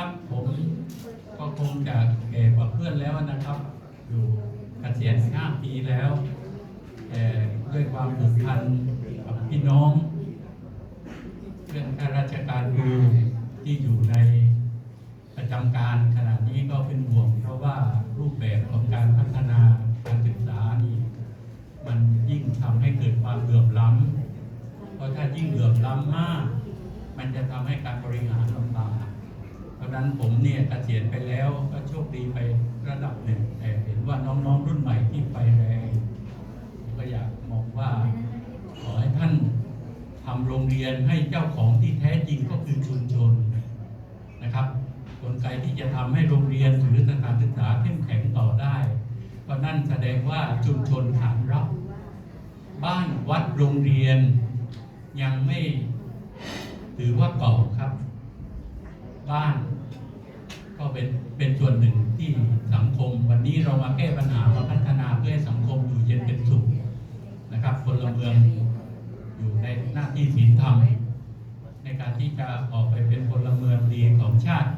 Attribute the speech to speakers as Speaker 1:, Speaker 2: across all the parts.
Speaker 1: นะครับ ผมก็คงจะแก่กว่าเพื่อนแล้วนะครับ อยู่เกษียณห้าปีแล้วแต่ด้วยความผูกพันกับพี่น้องเรื่องข้าราชการครูที่อยู่ในประจำการขณะนี้ก็เป็นห่วง เพราะว่ารูปแบบของการพัฒนาการศึกษานี่มันยิ่งทำให้เกิดความเหลื่อมล้ำเพราะถ้ายิ่งเหลื่อมล้ำมาก มันจะทำให้การบริหารลำบาก เพราะนั้นผมเนี่ยเกษียณไปแล้วก็โชคดีไประดับหนึ่งแต่เห็นว่าน้องๆรุ่นใหม่ที่ไปแรงก็อยากมองว่า ขอให้ท่านทำโรงเรียนให้เจ้าของที่แท้จริงก็คือชุมชนนะครับกลไกที่จะทำให้โรงเรียนหรือสถานศึกษาเข้มแข็งต่อได้ ก็นั่นแสดงว่าชุมชนขานรับ บ้านวัดโรงเรียนยังไม่ถือว่าเก่าครับ บ้านก็เป็นเป็นส่วนหนึ่งที่สังคม วันนี้เรามาแก้ปัญหามาพัฒนาเพื่อให้สังคมอยู่เย็นเป็นสุขนะครับพลเมืองอยู่ในหน้าที่ศีลธรรม ในการที่จะออกไปเป็นพลเมืองดีของชาติ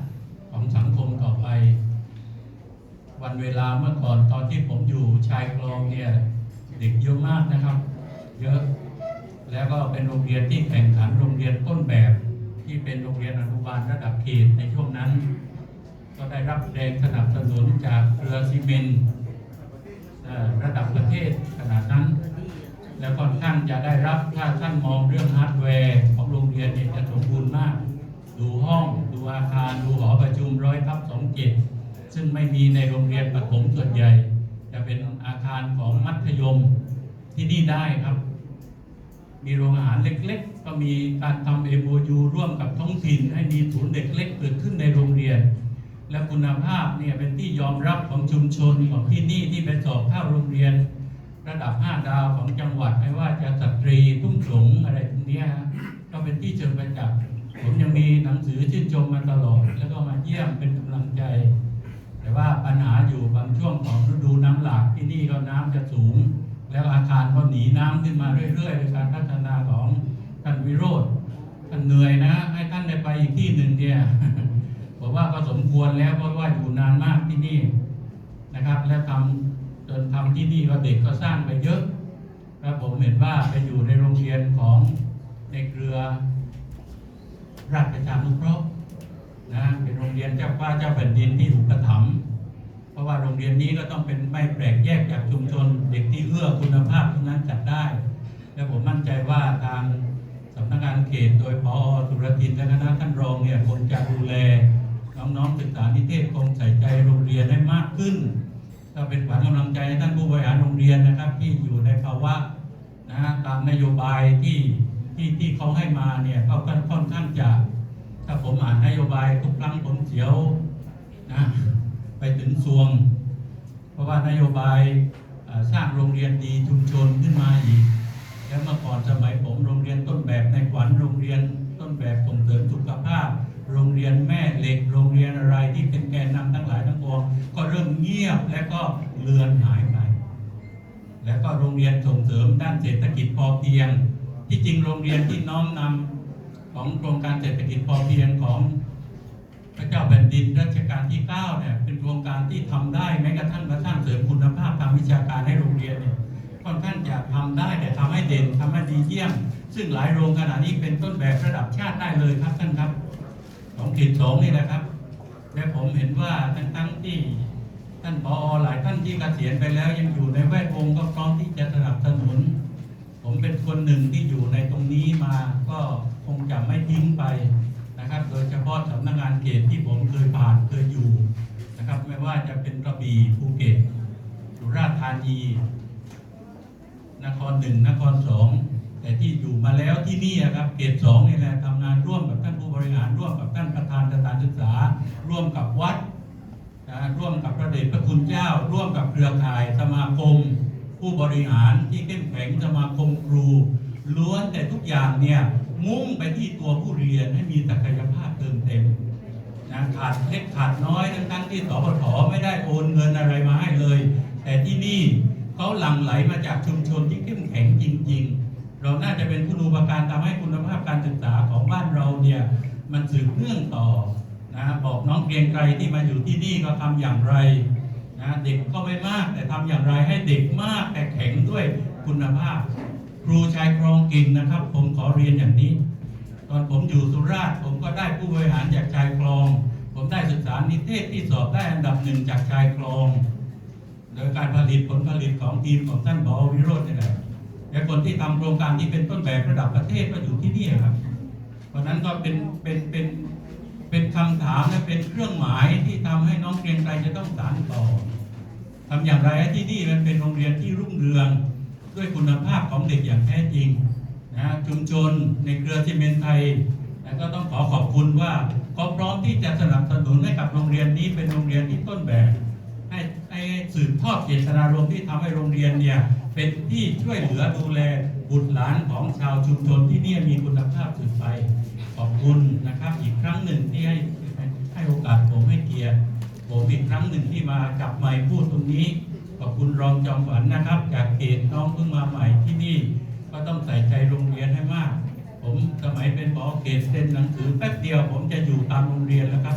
Speaker 1: ของสังคมต่อไป วันเวลาเมื่อก่อนตอนที่ผมอยู่ชายคลองเนี่ยเด็กเยอะมากนะครับ เยอะแล้วก็เป็นโรงเรียนที่แข่งขันโรงเรียนต้นแบบ ที่เป็นโรงเรียนอนุบาลระดับเขตในช่วงนั้น ก็ได้รับแรงสนับสนุนจากเรือซีเมนระดับประเทศขนาดนั้น แล้วค่อนข้างจะได้รับถ้าท่านมองเรื่องฮาร์ดแวร์ของโรงเรียนเนี่ยจะสมบูรณ์มาก ดูห้องดูอาคาร ดูหอประชุมร้อยทับสองเจ็ดซึ่งไม่มีในโรงเรียนประถมส่วนใหญ่ จะเป็นอาคารของมัธยมที่นี่ได้ครับ มีโรงอาหารเล็ก ก็มีการทำ MOU ร่วมกับท้องถิ่น ให้มีศูนย์เด็กเล็กเกิดขึ้นในโรงเรียน และคุณภาพเนี่ยเป็นที่ยอมรับของชุมชนของที่นี่ที่ไปสอบเข้าโรงเรียน ระดับ 5 ดาวของจังหวัดไม่ว่าจะสตรีทุ่งสงอะไรตรงนี้ก็เป็นที่เชิญประจักษ์ผมยังมีหนังสือชื่นชมมาตลอด แล้วก็มาเยี่ยมเป็นกำลังใจ แต่ว่าปัญหาอยู่บางช่วงของฤดูน้ำหลากที่นี่ก็น้ำจะสูง แล้วอาคารก็หนีน้ำขึ้นมาเรื่อยๆในการพัฒนาของ ท่านวิโรธท่านเหนื่อยนะ ให้ท่านได้ไปอีกที่หนึ่งเนี่ยบอกว่าก็สมควรแล้วเพราะว่าอยู่นานมากที่นี่นะครับ และทำจนทำที่นี่ก็เด็กก็สร้างไปเยอะแล้วผมเห็นว่าไปอยู่ในโรงเรียนของในเครือราชประชานุเคราะห์นะเป็นโรงเรียนเจ้าฟ้าเจ้าแผ่นดินที่อุปถัมภ์เพราะว่าโรงเรียนนี้ก็ต้องเป็นไม่แปลกแยกจากชุมชน เด็กที่เอื้อคุณภาพทั้งนั้นจัดได้ และผมมั่นใจว่าทาง สำนักงานเขตโดยพอสุรทินและคณะท่านรองเนี่ยคงจะดูแลน้องๆศึกษานิเทศคงใส่ใจโรงเรียนให้มากขึ้นก็เป็นขวัญกำลังใจให้ท่านผู้บริหารโรงเรียนนะครับ ที่อยู่ในภาวะนะฮะตามนโยบายที่ที่ที่เขาให้มาเนี่ยเขาค่อนข้างจะถ้าผมอ่านนโยบายทุกครั้งผมเสียวนะไปถึงสวง เพราะว่านโยบายสร้างโรงเรียนดีชุมชนขึ้นมาอีก แล้วเมื่อก่อนสมัยผมโรงเรียนต้นแบบในขวัญโรงเรียนต้นแบบส่งเสริมสุขภาพ โรงเรียนแม่เหล็ก โรงเรียนอะไรที่เป็นแกนนำทั้งหลายทั้งปวงก็เริ่มเงียบและก็เลือนหายไปแล้วก็โรงเรียนส่งเสริมด้านเศรษฐกิจพอเพียง ที่จริงโรงเรียนที่น้อมนำของโครงการเศรษฐกิจพอเพียงของพระเจ้าแผ่นดินรัชกาลที่9เนี่ยเป็นโครงการที่ทำได้แม้กระทั่งกระทั่งเสริมคุณภาพทางวิชาการให้โรงเรียนเนี่ย ค่อนข้างจะทำได้แต่ทำให้เด่นทำให้ดีเยี่ยม ซึ่งหลายโรงขณะนี้เป็นต้นแบบระดับชาติได้เลยครับท่านครับของเขตสองนี่นะครับ และผมเห็นว่าทั้งทั้งที่ท่านพอหลายท่านที่เกษียณไปแล้วยังอยู่ในแวดวงก็พร้อมที่จะสนับสนุน ผมเป็นคนหนึ่งที่อยู่ในตรงนี้มาก็คงจะไม่ทิ้งไปนะครับ โดยเฉพาะสำนักงานเขตที่ผมเคยผ่านเคยอยู่นะครับ ไม่ว่าจะเป็นกระบี่ภูเก็ตสุราษฎร์ธานี นครหนึ่งนครสองแต่ที่อยู่มาแล้วที่นี่ครับเขตสองนี่แหละทำงานร่วมกับท่านผู้บริหารร่วมกับท่านประธานสถานศึกษา ร่วมกับวัดนะร่วมกับพระเดชพระคุณเจ้า ร่วมกับเครือข่ายสมาคม ผู้บริหารที่เข้มแข็งสมาคมครู ล้วนแต่ทุกอย่างเนี่ยมุ่งไปที่ตัวผู้เรียนให้มีศักยภาพเติมเต็มนะขาดเล็กขาดน้อยทั้งๆที่สปทไม่ได้โอนเงินอะไรมาให้เลย แต่ที่นี่ เขาหลั่งไหลมาจากชุมชนที่เข้มแข็งจริง ๆ เราน่าจะเป็นผู้ดูปการทำให้คุณภาพการศึกษาของบ้านเราเนี่ยมันสืบเนื่องต่อนะบอกน้องเกรียงไกรที่มาอยู่ที่นี่ก็ทำอย่างไรนะเด็กก็ไม่มากแต่ทำอย่างไรให้เด็กมากแต่แข็งด้วยคุณภาพ ครูชายครองก่งนะครับ ผมขอเรียนอย่างนี้ ตอนผมอยู่สุราษฎร์ผมก็ได้ผู้บริหารจากชายคลอง ผมได้ศึกษานิเทศที่สอบได้อันดับหนึ่งจากชายคลอง โดยการผลิตผลผลิตของทีมของท่านบอวิโรจน์นี่แหละและคนที่ทำโครงการที่เป็นต้นแบบระดับประเทศก็อยู่ที่นี่ครับ เพราะนั้นก็เป็นเป็นเป็นเป็นคำถามและเป็นเครื่องหมายที่ทำให้น้องเกรียงไกรจะต้องสานต่อทำอย่างไรให้ที่นี่มันเป็นโรงเรียนที่รุ่งเรืองด้วยคุณภาพของเด็กอย่างแท้จริงนะชุมชนในเครือซีเมนไทยแล้วก็ต้องขอขอบคุณว่าเขาพร้อมที่จะสนับสนุนให้กับโรงเรียนนี้เป็นโรงเรียนที่ต้นแบบ สืบทอดเจตนารมณ์ที่ทำให้โรงเรียนเนี่ยเป็นที่ช่วยเหลือดูแลบุตรหลานของชาวชุมชนที่นี่มีคุณภาพสืบไป ขอบคุณนะครับ อีกครั้งหนึ่งที่ให้ให้โอกาสผมให้เกียรติผมอีกครั้งหนึ่งที่มาจับไมค์พูดตรงนี้ ขอบคุณรองจอมฝันนะครับ จากเขตน้องเพิ่งมาใหม่ที่นี่ ก็ต้องใส่ใจโรงเรียนให้มาก ผมสมัยเป็นผอเขตเซ็นหนังสือแป๊บเดียว ผมจะอยู่ตามโรงเรียนแล้วครับ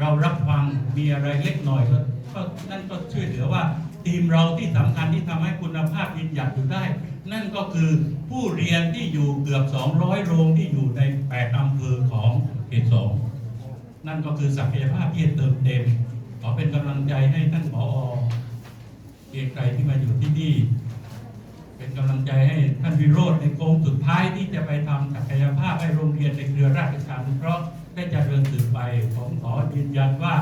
Speaker 1: เรารับฟังมีอะไรเล็กหน่อยก็ ก็นั่นก็ช่วยเหลือว่าทีมเราที่สำคัญที่ทำให้คุณภาพยืนหยัดอยู่ได้ นั่นก็คือผู้เรียนที่อยู่เกือบ 200 โรงที่อยู่ใน8อำเภอของเขตสองนั่นก็คือศักยภาพที่เติมเต็ม ขอเป็นกำลังใจให้ท่านผอเกียรติไกรที่มาอยู่ที่นี่เป็นกำลังใจให้ท่านวิโรธในโค้งสุดท้ายที่จะไปทำศักยภาพให้โรงเรียนในเครือราชการเพราะได้เจริญสืบไปผมขอยืนยันว่า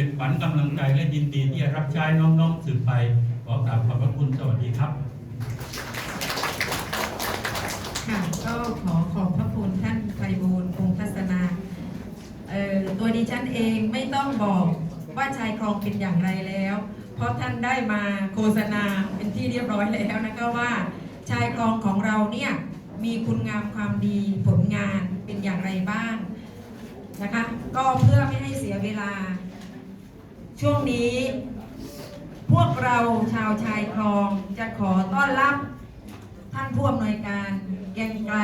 Speaker 1: เป็นฝันกำลังใจและยินดีที่จะรับใช้น้องๆสืบไปขอกราบขอบพระคุณสวัสดีครับ
Speaker 2: ค่ะก็ขอขอบพระคุณท่านไพบูลย์คงทัศนาเอ่อตัวดิฉันเองไม่ต้องบอกว่าชายคลองเป็นอย่างไรแล้ว เพราะท่านได้มาโฆษณาเป็นที่เรียบร้อยแล้วนะคะว่าชายคลองของเราเนี่ยมีคุณงามความดีผลงานเป็นอย่างไรบ้างนะคะก็เพื่อไม่ให้เสียเวลา ช่วงนี้ พวกเราชาวชายคลองจะขอต้อนรับท่านผู้อำนวยการแกงไกล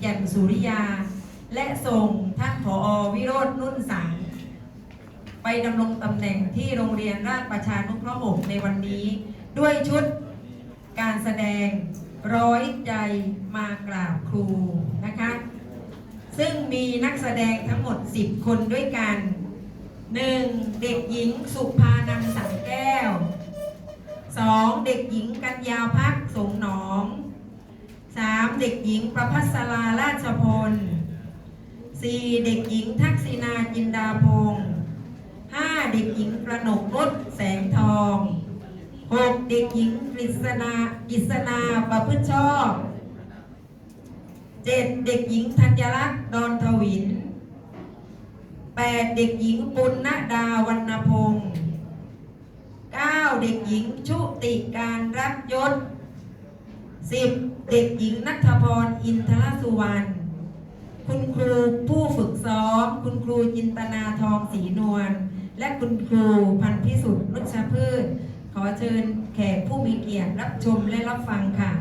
Speaker 2: แก่นสุริยา และส่งท่านผอวิโรจน์นุ่นสัง ไปดำรงตำแหน่งที่โรงเรียนราชประชานุเคราะห์6ในวันนี้ ด้วยชุดการแสดงร้อยใจมากราบครูนะคะ ซึ่งมีนักแสดงทั้งหมด 10 คนด้วยกัน 1. เด็กหญิงสุภานันสังแก้ว 2. เด็กหญิงกัญญาพักสงหนอง 3. เด็กหญิงประพัสราราชพล 4. เด็กหญิงทักษิณาจินดาพงศ์ 5. เด็กหญิงกระหนกรุดแสงทอง 6. เด็กหญิงกฤษณากฤษณาประพฤติชอบ 7. เด็กหญิงธัญรักษ์ดอนทวิน 8. เด็กหญิงปุณณดาวรรณพงศ์ 9. เด็กหญิงชุติการรักยศ 10. เด็กหญิงนัทพรอินทรสุวรรณคุณครูผู้ฝึกซ้อม คุณครูจินตนาทองศรีนวลและคุณครูพันธิสุทธิ์นุชพืช ขอเชิญแขกผู้มีเกียรติรับชมและรับฟังค่ะ